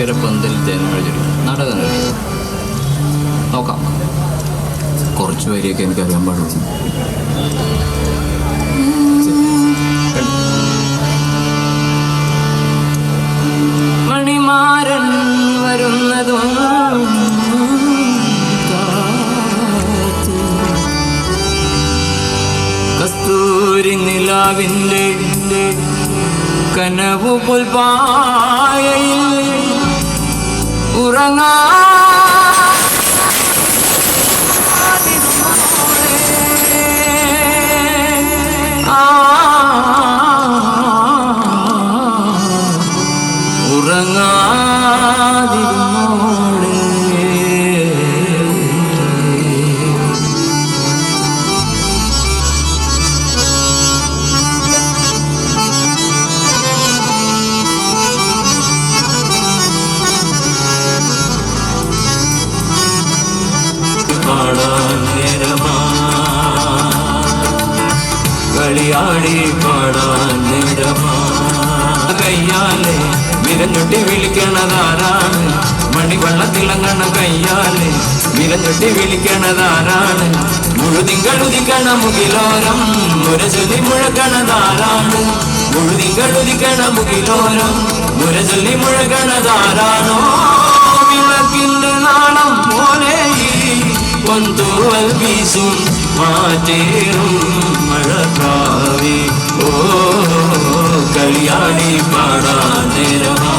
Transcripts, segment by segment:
അക്കരെ പന്തൽ തേനമഴ നാടകം കളി നോക്കാം. കുറച്ച് വരിയൊക്കെ എനിക്ക് അറിയാൻ പാടുള്ളൂ. മണിമാരൻ വരുന്നതും കസ്തൂരി നിലാവിന്റെ കനവു kurang കളിയാടി പാടാൻ കയ്യാലെ വിരഞ്ഞൊട്ടി വിളിക്കണതാരാണ്? മണിവെള്ളത്തിളങ്ങണ കയ്യാലെ വിരഞ്ഞൊട്ടി വിളിക്കണതാരാണ്? മുഴുതിങ്കളുതിക്കണ മുകിലോരം മുരചൊല്ലി മുഴക്കണതാരാണ്? മുഴുതിങ്കളുതിക്കണ മുകിലോരം മുരചൊല്ലി മുഴക്കണതാരാണോ? വിളക്കിന്റെ നാണം പോലെ കൊന്തൂവൽ വീശും മാറ്റേറും. കളിയാടി പാടാൻ നേരമാ.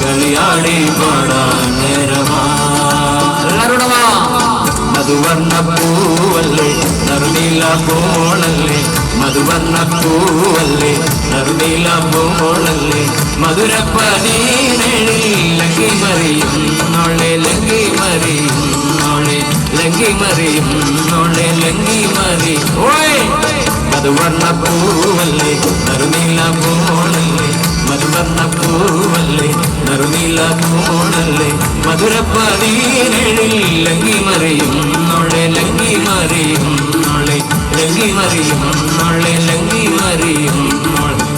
കളിയാടി പാടാൻ നേരമാ. മധുവർണ പൂവല്ലേ നറുനീല പോളല്ലേ. മധുവർണ പൂവല്ലേ നറുനീല പോളല്ലേ. മധുരപ്പനീനെഴിൽ ലങ്കി മറിയും നോളെ ലങ്കി മറിയും നോളെ ലങ്കി മറിയും നോളെ ലങ്കി മറി ഓയ്! മധുവർണ പൂവല്ലേ നറുനീല പോളല്ലേ മധുവർണ പൂവല്ലേ? നറുനീല പോണല്ലേ മധുരപ്പനീനെഴിൽ ലങ്ങി മറിയും നോളെ ലങ്ങി മറിയും നോളെ ലങ്ങി മറിയും നോളെ ലങ്ങി മറിയും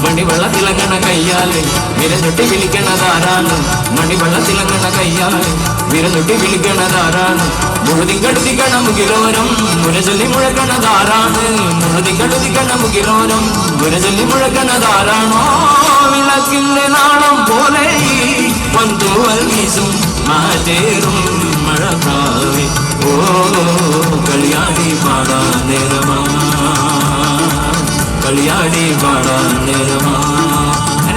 മണിവെള്ളത്തിലങ്ങണ കയ്യാലെ? വിരഞ്ഞൊട്ടി വിളിക്കണതാരാണ്? മണിവെള്ളത്തിലങ്ങണ കയ്യാലെ? വിരഞ്ഞൊട്ടി വിളിക്കണതാരാണ്? മുഴുതിങ്കടുതിക്കണ മുകിലോരം മുരചൊല്ലി മുഴക്കണതാരാണ്? മുഴുതിങ്കടുതിക്കണ മുകിലോരം മുരചൊല്ലി മുഴക്കണതാരാണോ? വിളക്കിന്റെ നാളം പോലെ പന്തുവൽ വീസും മാറ്റേറും മഴക്കാവി ഓ കളിയാടി പാടാൻ നേരമാ. കളിയാടി പാടാൻ നേരമാ.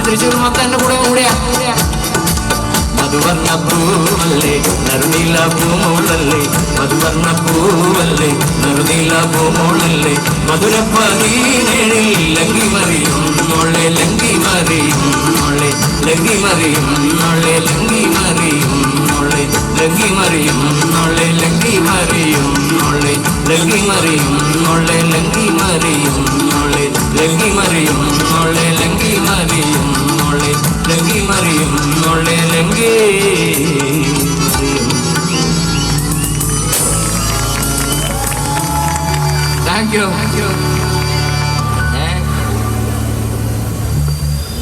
തൃശ്ശൂർ മൊത്തം എന്റെ കൂടെ കൂടെയാ. മധുവർണ പൂവല്ലേ നറുനീല പൂമോളല്ലേ മധുവർണ പൂവല്ലേ നറുനീല പൂമോളല്ലേ മധുരപ്പതിനേഴിൽ ലങ്കി മറിയും നോളെ ലങ്കി മറിയും നോളെ ലങ്കി മറിയും നോളെ ലങ്കി മറിയും നോളെ ലങ്കി മറിയും നോളെ ലങ്കി മറിയും നോളെ ലങ്കി മറിയും നോളെ ലങ്കി മറിയും നോളെ ലങ്കി മറിയും നോളെ ലങ്കി മറിയും നോളെ ലങ്കി മറിയും മുള്ളിലെങ്കേ താങ്ക് യു